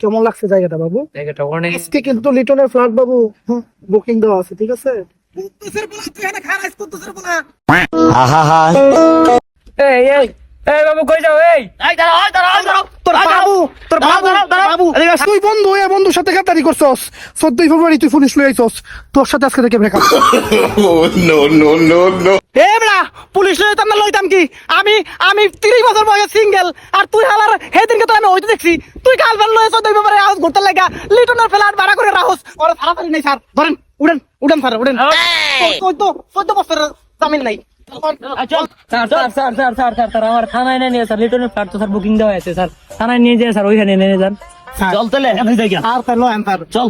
কেমন লাগছে জায়গাটা বাবু? জায়গাটা অনেক আজকে কিন্তু লিটনের ফ্ল্যাট বাবু। বুকিং দেওয়া আছে ঠিক আছে? এই এই এই বাবু কই যাও এই? তোর বাবু তোর বাবু বাবু। তুই বন্ধু এ বন্ধুর সাথে গাদ্দারি করছস। চোদ্দই ফেব্রুয়ারি তুই পুলিশ লই আইছস। তোর সাথে আজকে থেকে breakup no, no, no, no. এ বড়া পুলিশ লই তাম না লইতাম কি? আমি আমি 30 বছর বয়স সিঙ্গেল আর তুই হালার হেদিনকে তো দেখছি তুই কাল বেল লই চোদ্দই ব্যাপারে হাউস ঘুরতে লাগা লিটনের ফ্ল্যাট ভাড়া করে রাহস ওরা তাড়াতাড়ি নাই স্যার ধরেন উড়েন উড়েন স্যার উড়েন। চোদ্দ চোদ্দ বছরের জামিন নাই। Sir sir sir sir sir sir sir আমার থানায় না নিয়ে স্যার লিটনের ফ্ল্যাট তো স্যার বুকিং দেওয়া আছে স্যার। থানায় নিয়ে যায় স্যার ওইখানে নিয়ে যান। চল তাহলে আর তাহলে চল।